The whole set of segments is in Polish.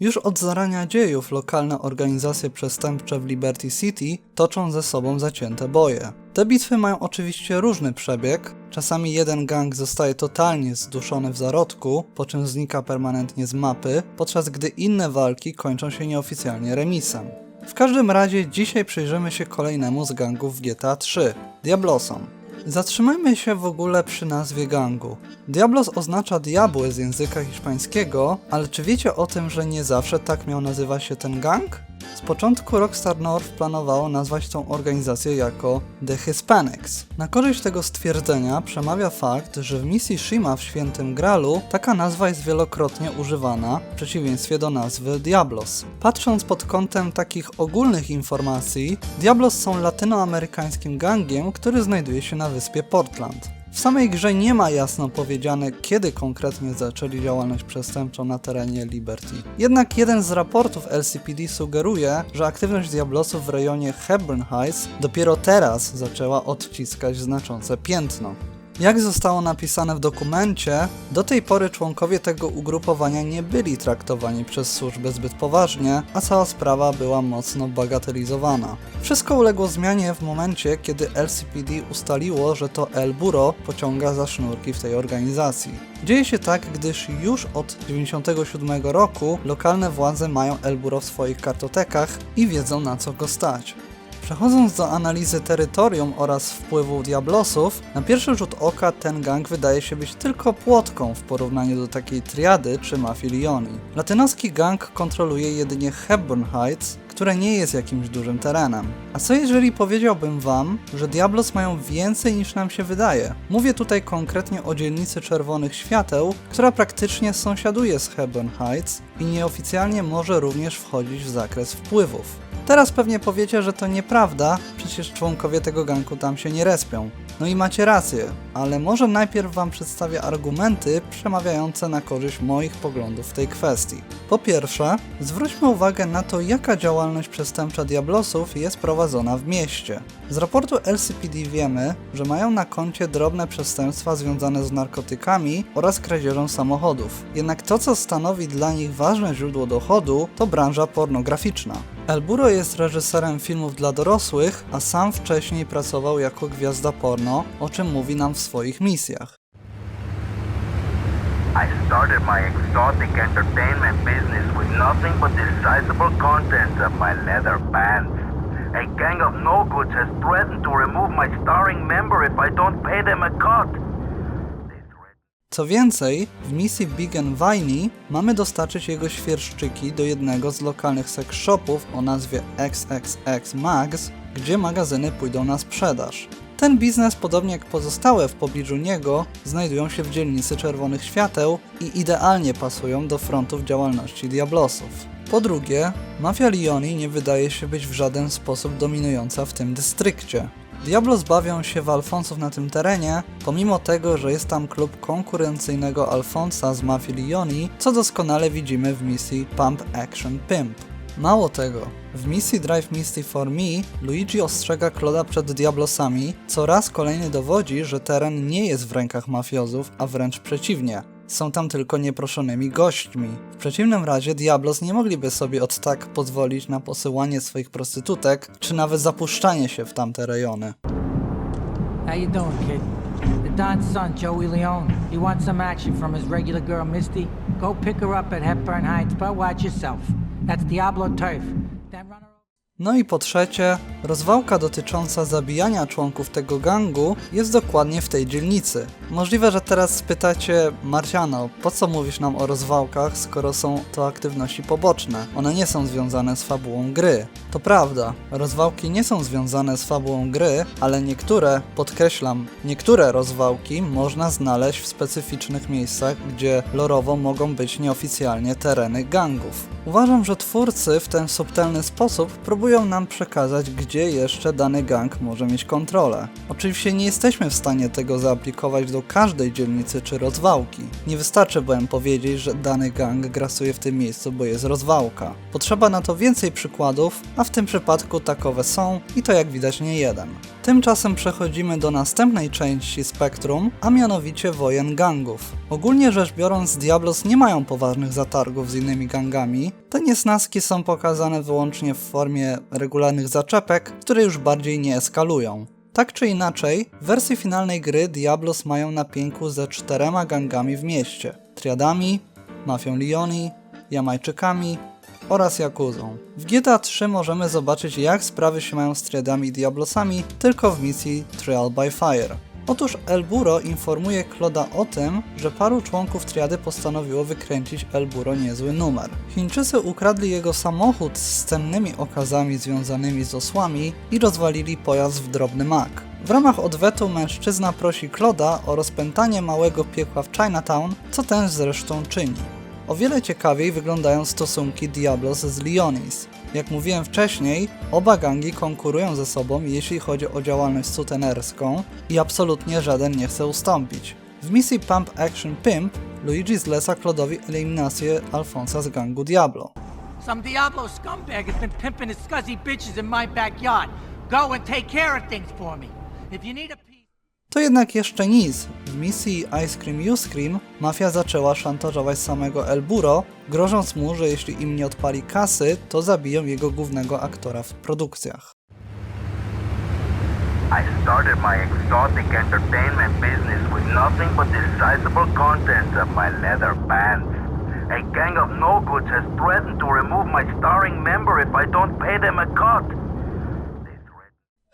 Już od zarania dziejów lokalne organizacje przestępcze w Liberty City toczą ze sobą zacięte boje. Te bitwy mają oczywiście różny przebieg. Czasami jeden gang zostaje totalnie zduszony w zarodku, po czym znika permanentnie z mapy, podczas gdy inne walki kończą się nieoficjalnie remisem. W każdym razie dzisiaj przyjrzymy się kolejnemu z gangów w GTA 3 Diablosom. Zatrzymajmy się w ogóle przy nazwie gangu. Diablos oznacza diabły z języka hiszpańskiego, ale czy wiecie o tym, że nie zawsze tak miał nazywać się ten gang? Z początku Rockstar North planowało nazwać tą organizację jako The Hispanics. Na korzyść tego stwierdzenia przemawia fakt, że w misji Shima w Świętym Gralu taka nazwa jest wielokrotnie używana, w przeciwieństwie do nazwy Diablos. Patrząc pod kątem takich ogólnych informacji, Diablos są latynoamerykańskim gangiem, który znajduje się na wyspie Portland. W samej grze nie ma jasno powiedziane, kiedy konkretnie zaczęli działalność przestępczą na terenie Liberty. Jednak jeden z raportów LCPD sugeruje, że aktywność Diablosów w rejonie Hepburn Heights dopiero teraz zaczęła odciskać znaczące piętno. Jak zostało napisane w dokumencie, do tej pory członkowie tego ugrupowania nie byli traktowani przez służbę zbyt poważnie, a cała sprawa była mocno bagatelizowana. Wszystko uległo zmianie w momencie, kiedy LCPD ustaliło, że to El Buro pociąga za sznurki w tej organizacji. Dzieje się tak, gdyż już od 1997 roku lokalne władze mają El Buro w swoich kartotekach i wiedzą na co go stać. Przechodząc do analizy terytorium oraz wpływu Diablosów, na pierwszy rzut oka ten gang wydaje się być tylko płotką w porównaniu do takiej triady czy mafii. Latynoski gang kontroluje jedynie Hepburn Heights, które nie jest jakimś dużym terenem. A co jeżeli powiedziałbym wam, że Diablos mają więcej niż nam się wydaje? Mówię tutaj konkretnie o dzielnicy Czerwonych Świateł, która praktycznie sąsiaduje z Hepburn Heights i nieoficjalnie może również wchodzić w zakres wpływów. Teraz pewnie powiecie, że to nieprawda, przecież członkowie tego ganku tam się nie respią. No i macie rację, ale może najpierw Wam przedstawię argumenty przemawiające na korzyść moich poglądów w tej kwestii. Po pierwsze, zwróćmy uwagę na to, jaka działalność przestępcza Diablosów jest prowadzona w mieście. Z raportu LCPD wiemy, że mają na koncie drobne przestępstwa związane z narkotykami oraz kradzieżą samochodów. Jednak to, co stanowi dla nich ważne źródło dochodu, to branża pornograficzna. El Buro jest reżyserem filmów dla dorosłych, a sam wcześniej pracował jako gwiazda porno, o czym mówi nam w swoich misjach. I started my exotic entertainment business with nothing but the sizable contents of my leather pants. A gang of no-goods has threatened to remove my starring member if I don't pay them a cut. Co więcej, w misji Big and Viney mamy dostarczyć jego świerszczyki do jednego z lokalnych sex shopów o nazwie XXX Mags, gdzie magazyny pójdą na sprzedaż. Ten biznes, podobnie jak pozostałe w pobliżu niego, znajdują się w dzielnicy Czerwonych Świateł i idealnie pasują do frontów działalności Diablosów. Po drugie, mafia Lioni nie wydaje się być w żaden sposób dominująca w tym dystrykcie. Diablos bawią się w Alfonsów na tym terenie, pomimo tego, że jest tam klub konkurencyjnego Alfonsa z mafii Lioni, co doskonale widzimy w misji Pump Action Pimp. Mało tego, w misji Drive Misty for Me Luigi ostrzega Kloda przed Diablosami, co raz kolejny dowodzi, że teren nie jest w rękach mafiozów, a wręcz przeciwnie. Są tam tylko nieproszonymi gośćmi. W przeciwnym razie Diablos nie mogliby sobie od tak pozwolić na posyłanie swoich prostytutek, czy nawet zapuszczanie się w tamte rejony. How you doing, kid? The Don's son, Joey Leone. He wants some action from his regular girl, Misty. Go pick her up at Hepburn Heights, but watch yourself. That's Diablo Turf. No i po trzecie, rozwałka dotycząca zabijania członków tego gangu jest dokładnie w tej dzielnicy. Możliwe, że teraz spytacie, Marciano, po co mówisz nam o rozwałkach, skoro są to aktywności poboczne? One nie są związane z fabułą gry. To prawda, rozwałki nie są związane z fabułą gry, ale niektóre, podkreślam, niektóre rozwałki można znaleźć w specyficznych miejscach, gdzie lorowo mogą być nieoficjalnie tereny gangów. Uważam, że twórcy w ten subtelny sposób próbują nam przekazać, gdzie jeszcze dany gang może mieć kontrolę. Oczywiście nie jesteśmy w stanie tego zaaplikować do każdej dzielnicy czy rozwałki. Nie wystarczy bowiem powiedzieć, że dany gang grasuje w tym miejscu, bo jest rozwałka. Potrzeba na to więcej przykładów, a w tym przypadku takowe są i to jak widać nie jeden. Tymczasem przechodzimy do następnej części spektrum, a mianowicie wojen gangów. Ogólnie rzecz biorąc, Diablos nie mają poważnych zatargów z innymi gangami, Te niesnaski są pokazane wyłącznie w formie regularnych zaczepek, które już bardziej nie eskalują. Tak czy inaczej, w wersji finalnej gry Diablos mają na pięku ze czterema gangami w mieście. Triadami, mafią Lioni, Jamajczykami oraz Jakuzą. W GTA 3 możemy zobaczyć jak sprawy się mają z Triadami i Diablosami tylko w misji Trial by Fire. Otóż El Buro informuje Kloda o tym, że paru członków triady postanowiło wykręcić El Buro niezły numer. Chińczycy ukradli jego samochód z cennymi okazami związanymi z osłami i rozwalili pojazd w drobny mak. W ramach odwetu mężczyzna prosi Kloda o rozpętanie małego piekła w Chinatown, co ten zresztą czyni. O wiele ciekawiej wyglądają stosunki Diablos z Leonis. Jak mówiłem wcześniej, oba gangi konkurują ze sobą jeśli chodzi o działalność sutenerską i absolutnie żaden nie chce ustąpić. W misji Pump Action Pimp Luigi zleca Claude'owi eliminację Alfonsa z gangu Diablo. Some Diablo scumbag has been pimping his scuzzy bitches in my backyard. Go and take care of things for me. If you need a. To jednak jeszcze nic. W misji Ice Cream You Scream mafia zaczęła szantażować samego El Buro, grożąc mu, że jeśli im nie odpali kasy, to zabiją jego głównego aktora w produkcjach. I started my exotic entertainment business with nothing but the sizable contents of my leather pants. A gang of no-goods has threatened to remove my starring member if I don't pay them a cut.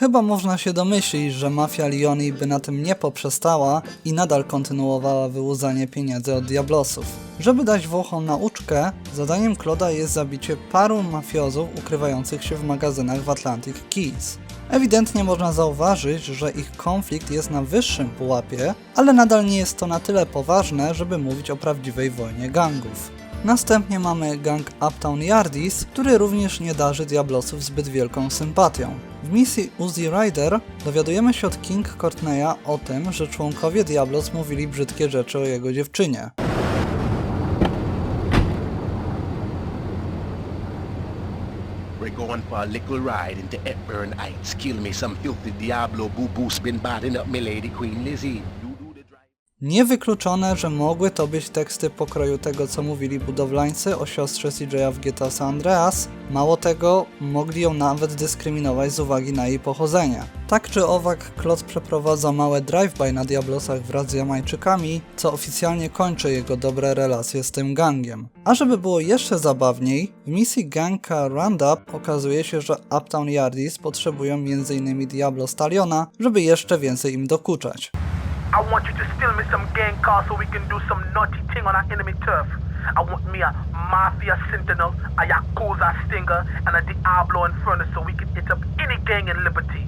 Chyba można się domyślić, że mafia Lioni by na tym nie poprzestała i nadal kontynuowała wyłudzanie pieniędzy od Diablosów. Żeby dać Włochom nauczkę, zadaniem Kloda jest zabicie paru mafiozów ukrywających się w magazynach w Atlantic Keys. Ewidentnie można zauważyć, że ich konflikt jest na wyższym pułapie, ale nadal nie jest to na tyle poważne, żeby mówić o prawdziwej wojnie gangów. Następnie mamy gang Uptown Yardis, który również nie darzy Diablosów zbyt wielką sympatią. W misji Uzi Rider dowiadujemy się od King Courtneya o tym, że członkowie Diablos mówili brzydkie rzeczy o jego dziewczynie. We're going for a little ride into Hepburn Heights. Kill me some filthy Diablo boo-boo spin batting up me lady Queen Lizzie. You do the drive. Niewykluczone, że mogły to być teksty pokroju tego, co mówili budowlańcy o siostrze CJ'a w GTA San Andreas. Mało tego, mogli ją nawet dyskryminować z uwagi na jej pochodzenie. Tak czy owak, Klot przeprowadza małe drive-by na Diablosach wraz z Jamajczykami, co oficjalnie kończy jego dobre relacje z tym gangiem. A żeby było jeszcze zabawniej, w misji gangka Roundup okazuje się, że Uptown Yardis potrzebują m.in. Diablo Staliona, żeby jeszcze więcej im dokuczać. I want you to steal me some gang car so we can do some naughty thing on our enemy turf. I want me a Mafia Sentinel, a Yakuza Stinger, and a Diablo Inferno so we can hit up any gang in Liberty.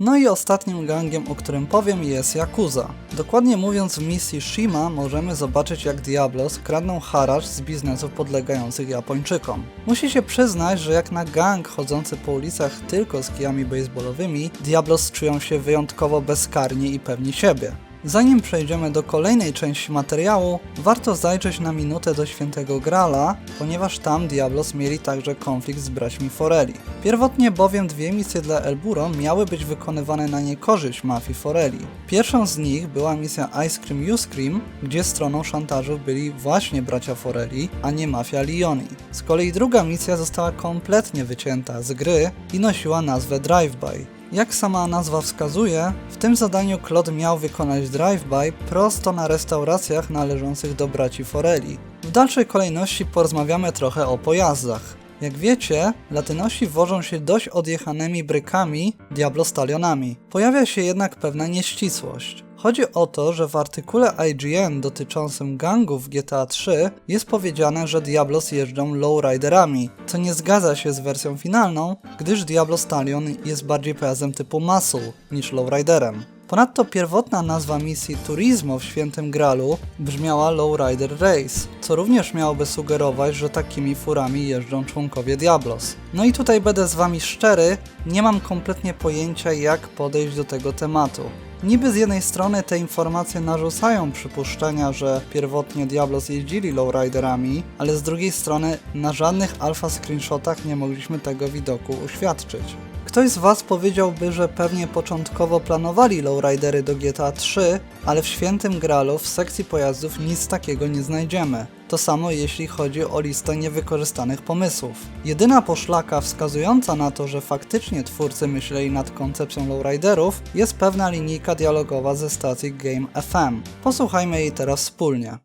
No i ostatnim gangiem, o którym powiem jest Yakuza. Dokładnie mówiąc w misji Shima możemy zobaczyć jak Diablos kradną haracz z biznesów podlegających Japończykom. Musi się przyznać, że jak na gang chodzący po ulicach tylko z kijami baseballowymi, Diablos czują się wyjątkowo bezkarni i pewni siebie. Zanim przejdziemy do kolejnej części materiału, warto zajrzeć na minutę do Świętego Grala, ponieważ tam Diablos mieli także konflikt z braćmi Foreli. Pierwotnie bowiem dwie misje dla Elburo miały być wykonywane na niekorzyść mafii Foreli. Pierwszą z nich była misja Ice Cream You Scream, gdzie stroną szantażu byli właśnie bracia Foreli, a nie mafia Lioni. Z kolei druga misja została kompletnie wycięta z gry i nosiła nazwę Drive-By. Jak sama nazwa wskazuje, w tym zadaniu Claude miał wykonać drive-by prosto na restauracjach należących do braci Foreli. W dalszej kolejności porozmawiamy trochę o pojazdach. Jak wiecie, latynosi wożą się dość odjechanymi brykami Diablo Stalionami. Pojawia się jednak pewna nieścisłość. Chodzi o to, że w artykule IGN dotyczącym gangów GTA 3 jest powiedziane, że Diablos jeżdżą lowriderami, co nie zgadza się z wersją finalną, gdyż Diablo Stallion jest bardziej pojazdem typu muscle niż lowriderem. Ponadto pierwotna nazwa misji Turismo w Świętym Gralu brzmiała Lowrider Race, co również miałoby sugerować, że takimi furami jeżdżą członkowie Diablos. No i tutaj będę z wami szczery, nie mam kompletnie pojęcia jak podejść do tego tematu. Niby z jednej strony te informacje narzucają przypuszczenia, że pierwotnie Diablos jeździli lowriderami, ale z drugiej strony na żadnych alfa screenshotach nie mogliśmy tego widoku uświadczyć. Ktoś z Was powiedziałby, że pewnie początkowo planowali lowridery do GTA 3, ale w Świętym Gralu w sekcji pojazdów nic takiego nie znajdziemy. To samo jeśli chodzi o listę niewykorzystanych pomysłów. Jedyna poszlaka wskazująca na to, że faktycznie twórcy myśleli nad koncepcją lowriderów jest pewna linijka dialogowa ze stacji Game FM. Posłuchajmy jej teraz wspólnie.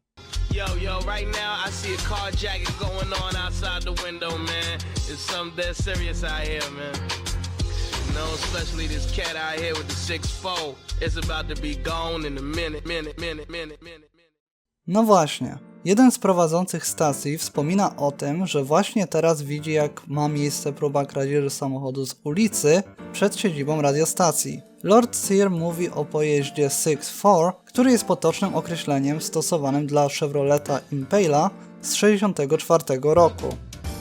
Yo, yo, right now I see a carjacking going on outside the window, man. It's something dead serious out here, man. Know, especially this cat out here with the 6'4. It's about to be gone in a minute, minute, minute, minute, minute. No właśnie. Jeden z prowadzących stacji wspomina o tym, że właśnie teraz widzi jak ma miejsce próba kradzieży samochodu z ulicy przed siedzibą radiostacji. Lord Sear mówi o pojeździe 6-4, który jest potocznym określeniem stosowanym dla Chevroleta Impala z 64 roku.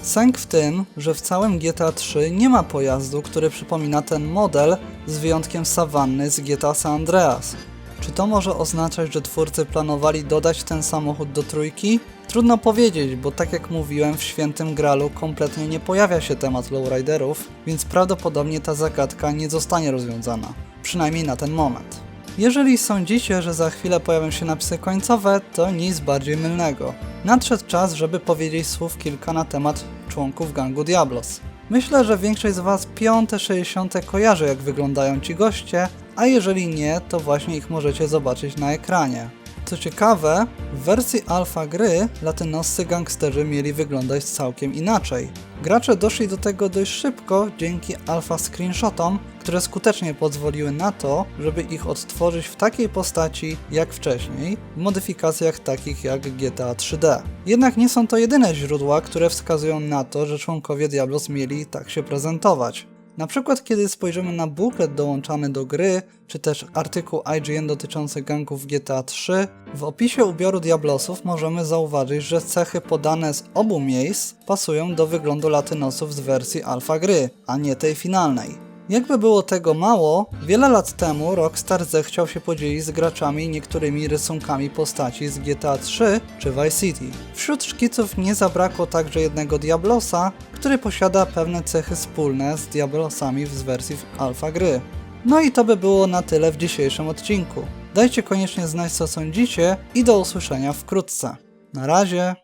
Sęk w tym, że w całym GTA 3 nie ma pojazdu, który przypomina ten model, z wyjątkiem Savanny z GTA San Andreas. Czy to może oznaczać, że twórcy planowali dodać ten samochód do trójki? Trudno powiedzieć, bo tak jak mówiłem, w Świętym Gralu kompletnie nie pojawia się temat lowriderów, więc prawdopodobnie ta zagadka nie zostanie rozwiązana. Przynajmniej na ten moment. Jeżeli sądzicie, że za chwilę pojawią się napisy końcowe, to nic bardziej mylnego. Nadszedł czas, żeby powiedzieć słów kilka na temat członków gangu Diablos. Myślę, że większość z Was piąte, 60 kojarzy jak wyglądają ci goście, a jeżeli nie, to właśnie ich możecie zobaczyć na ekranie. Co ciekawe, w wersji alfa gry latynoscy gangsterzy mieli wyglądać całkiem inaczej. Gracze doszli do tego dość szybko dzięki alfa screenshotom, które skutecznie pozwoliły na to, żeby ich odtworzyć w takiej postaci jak wcześniej, w modyfikacjach takich jak GTA 3D. Jednak nie są to jedyne źródła, które wskazują na to, że członkowie Diablos mieli tak się prezentować. Na przykład, kiedy spojrzymy na booklet dołączany do gry, czy też artykuł IGN dotyczący gangów GTA 3, w opisie ubioru Diablosów możemy zauważyć, że cechy podane z obu miejsc pasują do wyglądu latynosów z wersji alfa gry, a nie tej finalnej. Jakby było tego mało, wiele lat temu Rockstar zechciał się podzielić z graczami niektórymi rysunkami postaci z GTA 3 czy Vice City. Wśród szkiców nie zabrakło także jednego Diablosa, który posiada pewne cechy wspólne z Diablosami z wersji alfa gry. No i to by było na tyle w dzisiejszym odcinku. Dajcie koniecznie znać co sądzicie i do usłyszenia wkrótce. Na razie.